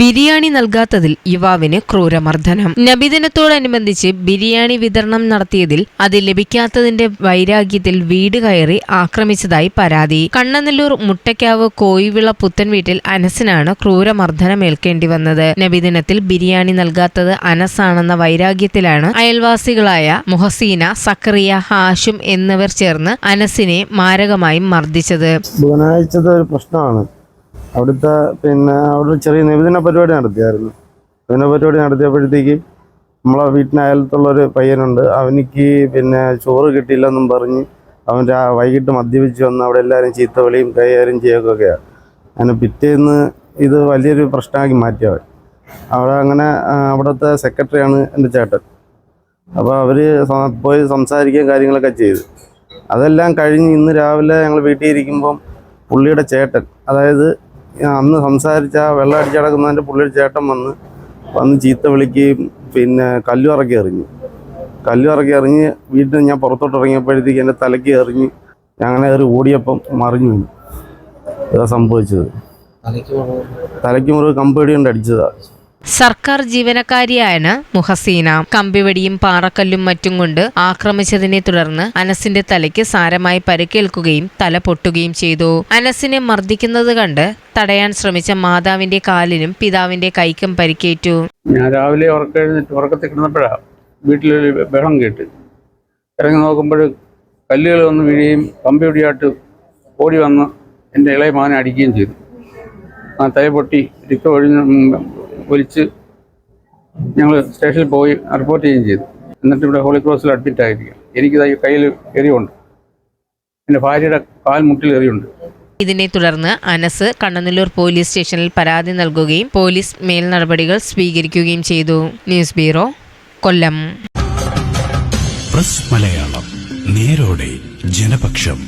ബിരിയാണി നൽകാത്തതിൽ യുവാവിന് ക്രൂരമർദ്ദനം. നബിദിനത്തോടനുബന്ധിച്ച് ബിരിയാണി വിതരണം നടത്തിയതിൽ അത് ലഭിക്കാത്തതിന്റെ വൈരാഗ്യത്തിൽ വീട് കയറി ആക്രമിച്ചതായി പരാതി. കണ്ണനല്ലൂർ മുട്ടയ്ക്കാവ് കോയിവിള പുത്തൻ വീട്ടിൽ അനസിനാണ് ക്രൂരമർദ്ദനമേൽക്കേണ്ടി വന്നത്. നബിദിനത്തിൽ ബിരിയാണി നൽകാത്തത് അനസാണെന്ന വൈരാഗ്യത്തിലാണ് അയൽവാസികളായ മുഹസീന സക്കറിയ ഹാഷും എന്നിവർ ചേർന്ന് അനസിനെ മാരകമായി മർദ്ദിച്ചത്. ഒരു പ്രശ്നമാണ്. അവിടുത്തെ പിന്നെ അവിടെ ചെറിയ നിവേദന പരിപാടി നടത്തിയായിരുന്നു. നിവേദന പരിപാടി നടത്തിയപ്പോഴത്തേക്ക് നമ്മളെ വീട്ടിന് അയലത്തുള്ളൊരു പയ്യനുണ്ട്. അവനിക്ക് പിന്നെ ചോറ് കിട്ടിയില്ലെന്നും പറഞ്ഞ് അവൻ വൈകിട്ട് മദ്യപിച്ച് വന്ന് അവിടെ എല്ലാവരും ചീത്ത വിളിയും കൈകാര്യം ചെയ്യുകയൊക്കെയാണ് അങ്ങനെ പിറ്റേന്ന് ഇത് വലിയൊരു പ്രശ്നമാക്കി മാറ്റിയവൻ അവിടെ അങ്ങനെ അവിടുത്തെ സെക്രട്ടറിയാണ് എന്റെ ചേട്ടൻ. അപ്പോൾ അവർ പോയി സംസാരിക്കുകയും കാര്യങ്ങളൊക്കെ ചെയ്തു. അതെല്ലാം കഴിഞ്ഞ് ഇന്ന് രാവിലെ ഞങ്ങൾ വീട്ടിൽ ഇരിക്കുമ്പം പുള്ളിയുടെ ചേട്ടൻ അതായത് അന്ന് സംസാരിച്ച വെള്ളം അടിച്ച് പുള്ളിയൊരു ചേട്ടൻ വന്ന് വന്ന് ചീത്ത വിളിക്കുകയും പിന്നെ കല്ലു ഇറക്കി എറിഞ്ഞു. കല്ലു ഇറക്കി എറിഞ്ഞ് വീട്ടിൽ നിന്ന് ഞാൻ പുറത്തോട്ട് ഇറങ്ങിയപ്പോഴത്തേക്ക് എന്റെ തലയ്ക്ക് എറിഞ്ഞ് ഞാൻ അങ്ങനെ കയറി ഓടിയപ്പം മറിഞ്ഞു വീണു. ഇതാ സംഭവിച്ചത്. തലയ്ക്ക് മുറിവ് കമ്പടി കൊണ്ട് അടിച്ചതാണ് സർക്കാർ ജീവനക്കാരിയാണ് മുഹസീന. കമ്പിവടിയും പാറക്കല്ലും മറ്റും കൊണ്ട് ആക്രമിച്ചതിനെ തുടർന്ന് അനസിന്റെ തലയ്ക്ക് സാരമായി പരിക്കേൽക്കുകയും തല പൊട്ടുകയും ചെയ്തു. അനസിനെ മർദ്ദിക്കുന്നത് കണ്ട് തടയാൻ ശ്രമിച്ച മാതാവിന്റെ കാലിനും പിതാവിന്റെ കൈക്കും പരിക്കേറ്റു. ഞാൻ രാവിലെ ഉറക്കത്തിൽ കിടന്നപ്പോഴാണ് വീട്ടിലൊരു ബഹളം കേട്ട്. ഇറങ്ങി നോക്കുമ്പോൾ കല്ലുകൾ വന്ന് വീഴുകയും കമ്പി ഒടിയായിട്ട് ഓടി വന്ന് എന്റെ ഇളയ മകനെ അടിക്കുകയും ചെയ്തു. ആ തല പൊട്ടി ഒലിച്ച് ഞങ്ങൾ സ്റ്റേഷനിൽ പോയി റിപ്പോർട്ട് ചെയ്യുകയും ചെയ്തു. എന്നിട്ട് ഇവിടെ ഹോളി ക്രോസിൽ അഡ്മിറ്റ് ആയിരിക്കും എനിക്ക് കയ്യിൽ എറിയുണ്ട് എന്റെ ഭാര്യയുടെ കാൽമുട്ടിൽ എറിയുണ്ട് ഇതിനെ തുടർന്ന് അനസ് കണ്ണനല്ലൂർ പോലീസ് സ്റ്റേഷനിൽ പരാതി നൽകുകയും പോലീസ് മേൽ നടപടികൾ സ്വീകരിക്കുകയും ചെയ്തു. News bureau Kollam. Press Malayalam നേരോടെ Janapaksham.